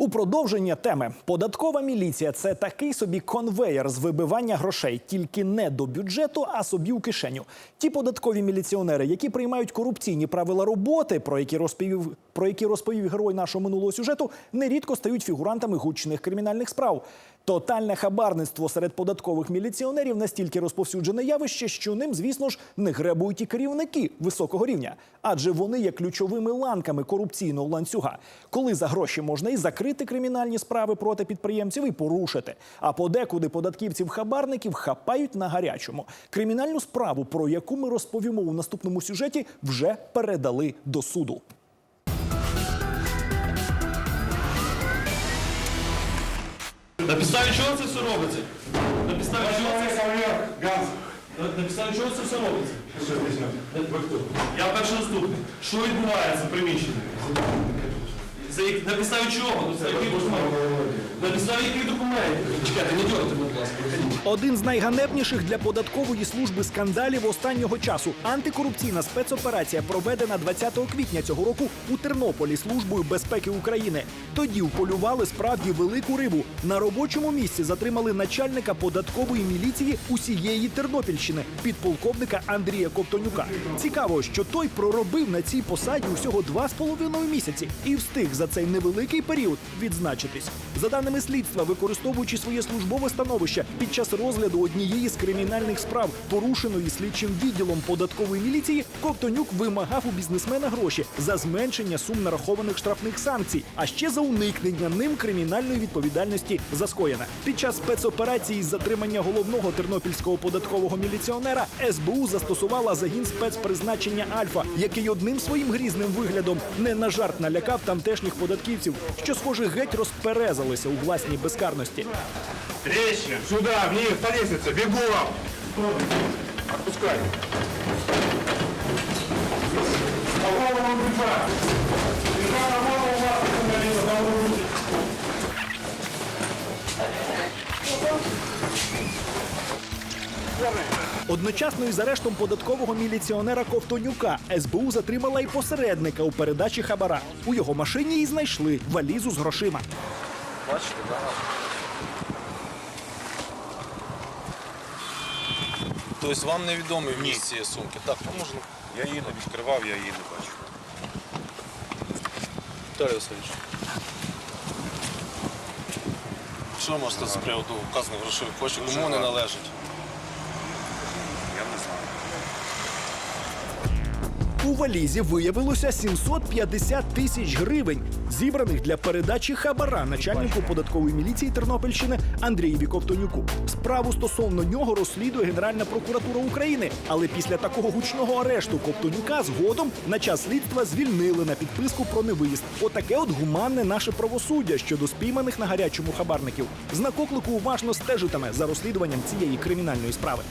У продовження теми податкова міліція це такий собі конвеєр з вибивання грошей, тільки не до бюджету, а собі у кишеню. Ті податкові міліціонери, які приймають корупційні правила роботи, про які розповів про які розповів герой нашого минулого сюжету, нерідко стають фігурантами гучних кримінальних справ. Тотальне хабарництво серед податкових міліціонерів настільки розповсюджене явище, що ним, звісно ж, не гребують і керівники високого рівня, адже вони є ключовими ланками корупційного ланцюга, коли за гроші можна і закрити кримінальні справи проти підприємців, і порушити. А подекуди податківців-хабарників хапають на гарячому. Кримінальну справу, про яку ми розповімо у наступному сюжеті, вже передали до суду. На підставі чого це все робиться? На підставі чого це Ганс, на, на підставі чого це все робиться? що? Я перший наступний. Що відбувається в приміщенні? За як- на підставі чого? На підставі яких документів? На підставі яких документів? Чекайте, не дьорте, будь ласка. Один з найганебніших для податкової служби скандалів останнього часу. Антикорупційна спецоперація проведена 20 квітня цього року у Тернополі службою безпеки України. Тоді вполювали справді велику рибу. На робочому місці затримали начальника податкової міліції усієї Тернопільщини, підполковника Андрія Ковтонюка. Цікаво, що той проробив на цій посаді усього два з половиною місяці і встиг за цей невеликий період відзначитись. За даними слідства, використовуючи своє службове становище під час розгляду однієї з кримінальних справ, порушеної слідчим відділом податкової міліції, Ковтонюк вимагав у бізнесмена гроші за зменшення сум нарахованих штрафних санкцій, а ще за уникнення ним кримінальної відповідальності за скоєне. Під час спецоперації з затримання головного тернопільського податкового міліціонера СБУ застосувала загін спецпризначення Альфа, який одним своїм грізним виглядом не на жарт налякав тамтешніх податківців, що, схоже, геть розперезалися у власній безкарності. Трещина! Сюди, вниз, по лестнице, бегом. Отпускай. А голову. Бежать, Одночасно із арештом податкового міліціонера Ковтонюка СБУ затримала і посередника у передачі хабара. У його машині і знайшли валізу з грошима. Бачите, да? Тобто вам невідомий вміст цієї сумки? Так, то можна. Я її не відкривав, я її не бачу. Віталій Васильович. Що можете з приводу вказаних грошових коштів? Кому вони належать? У валізі виявилося 750 тисяч гривень, зібраних для передачі хабара начальнику податкової міліції Тернопільщини Андрієві Ковтонюку. Справу стосовно нього розслідує Генеральна прокуратура України. Але після такого гучного арешту Ковтонюка згодом на час слідства звільнили на підписку про невиїзд. Отаке от гуманне наше правосуддя щодо спійманих на гарячому хабарників. Знак оклику уважно стежитиме за розслідуванням цієї кримінальної справи.